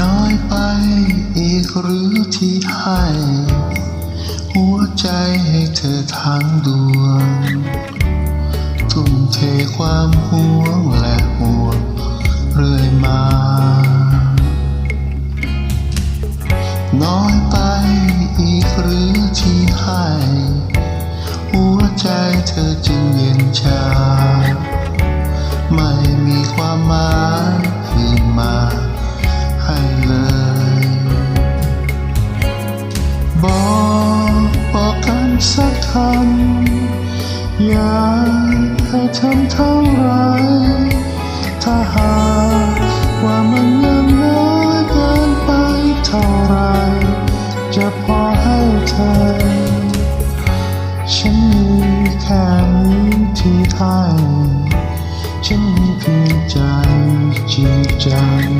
น้อยไปอีกหรือที่ให้ หัวใจให้เธอทั้งดวง ทุ่มเทความห่วงและห่วงเรื่อยมา น้อยไปอีกหรือที่ให้ หัวใจเธอจึงเย็นชา ไม่ บอกบอกกันสักคำอยากให้ทำเท่าไร ถ้าหากว่ามันยังน้อยเกินไปเท่าไร จะพอให้เธอ ฉันมีแค่นี้ที่ไทยฉันมีเพียงใจจริงจัง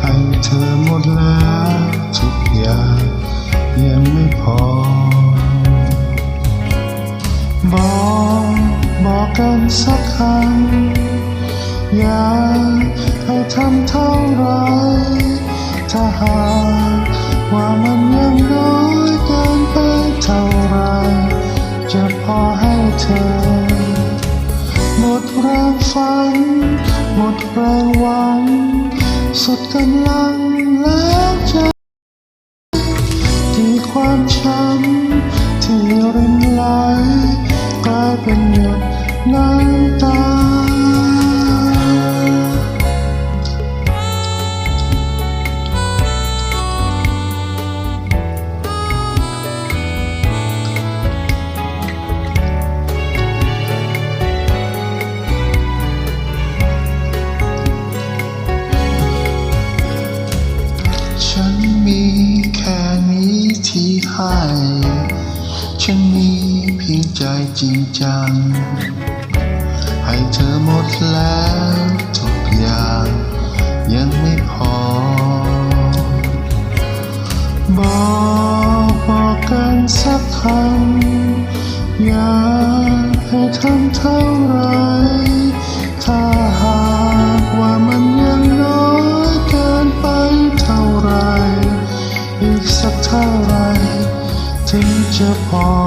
ให้เธอหมดแล้วทุกอย่าง บอกบอกกันสักคำอยากให้ทำเท่าไรถ้าหากว่ามันยังน้อยเกินไปเท่าไรจะพอให้เธอ หมดแรงฝัน หมดแรงหวัง สุดกำลังแล้วจที่ เป็นหยดน้ำตาฉันมีแค่นี้ที่ให้ ฉันมี จริงจัง ให้เธอหมดแล้วทุกอย่าง ยังไม่พอ บอกบอกกันสักคำอยากให้ทำเท่าไร ถ้าหากว่ามันยังน้อยเกินไปเท่าไร อีกสักเท่าไร ถึงจะพอ